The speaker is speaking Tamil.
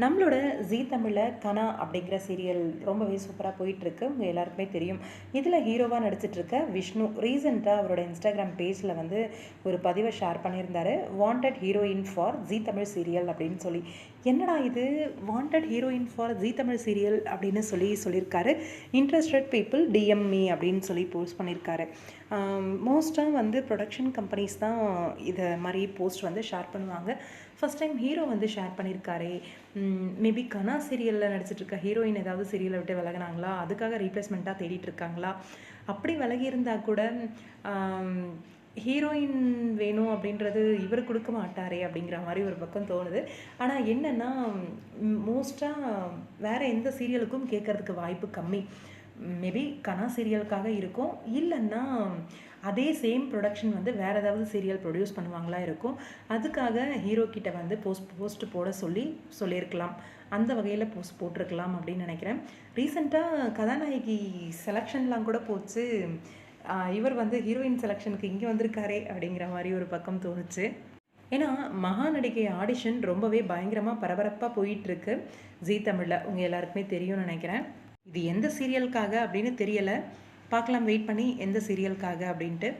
நம்மளோட ஜீ தமிழில் கனா அப்படிங்கிற சீரியல் ரொம்பவே சூப்பராக போயிட்டுருக்கு. உங்கள் எல்லாருக்குமே தெரியும். இதில் ஹீரோவாக நடிச்சிட்ருக்க விஷ்ணு. ரீசெண்டாக அவரோட இன்ஸ்டாகிராம் பேஜில் வந்து ஒரு பதிவை ஷேர் பண்ணியிருந்தார். Wanted heroine for Zee Tamil serial அப்படின்னு சொல்லி. என்னடா இது? Wanted heroine for Zee Tamil serial அப்படின்னு சொல்லி சொல்லியிருக்காரு. இன்ட்ரெஸ்டட் பீப்புள் டிஎம்இ அப்படின்னு சொல்லி போஸ்ட் பண்ணியிருக்காரு. மோஸ்ட்டாக வந்து ப்ரொடக்ஷன் கம்பெனிஸ் தான் இதை மாதிரி போஸ்ட் வந்து ஷேர் பண்ணுவாங்க. ஃபஸ்ட் டைம் ஹீரோ வந்து ஷேர் பண்ணியிருக்காரே. மேபி கனா சீரியலில் நடிச்சிட்ருக்க ஹீரோயின் ஏதாவது சீரியலை விட்டு விலகினாங்களா? அதுக்காக ரீப்ளேஸ்மெண்ட்டாக தேடிட்டு இருக்காங்களா? அப்படி விலகி இருந்தால் கூட ஹீரோயின் வேணும் அப்படின்றது இவர் கொடுக்க மாட்டாரே அப்படிங்கிற மாதிரி ஒரு பக்கம் தோணுது. ஆனால் என்னென்னா மோஸ்ட்டாக வேறு எந்த சீரியலுக்கும் கேட்கறதுக்கு வாய்ப்பு கம்மி. மேபி கனா சீரியலுக்காக இருக்கும். இல்லைன்னா அதே சேம் ப்ரொடக்ஷன் வந்து வேறு ஏதாவது சீரியல் ப்ரொடியூஸ் பண்ணுவாங்களா இருக்கும். அதுக்காக ஹீரோ கிட்ட வந்து போஸ்ட் போஸ்ட் போட சொல்லி சொல்லியிருக்கலாம். அந்த வகையில் போஸ்ட் போட்டிருக்கலாம் அப்படின்னு நினைக்கிறேன். ரீசெண்டாக கதாநாயகி செலெக்ஷன்லாம் கூட போச்சு. இவர் வந்து ஹீரோயின் செலெக்ஷனுக்கு இங்கே வந்திருக்காரே அப்படிங்கிற மாதிரி ஒரு பக்கம் தோணுச்சு. ஏன்னா மகா நடிகை ஆடிஷன் ரொம்பவே பயங்கரமாக பரபரப்பாக போயிட்டுருக்கு ஜீ தமிழில். உங்கள் எல்லாருக்குமே தெரியும்னு நினைக்கிறேன். இது எந்த சீரியலுக்காக அப்படின்னு தெரியலை. பார்க்கலாம் வெயிட் பண்ணி எந்த சீரியலுக்காக அப்படின்ட்டு.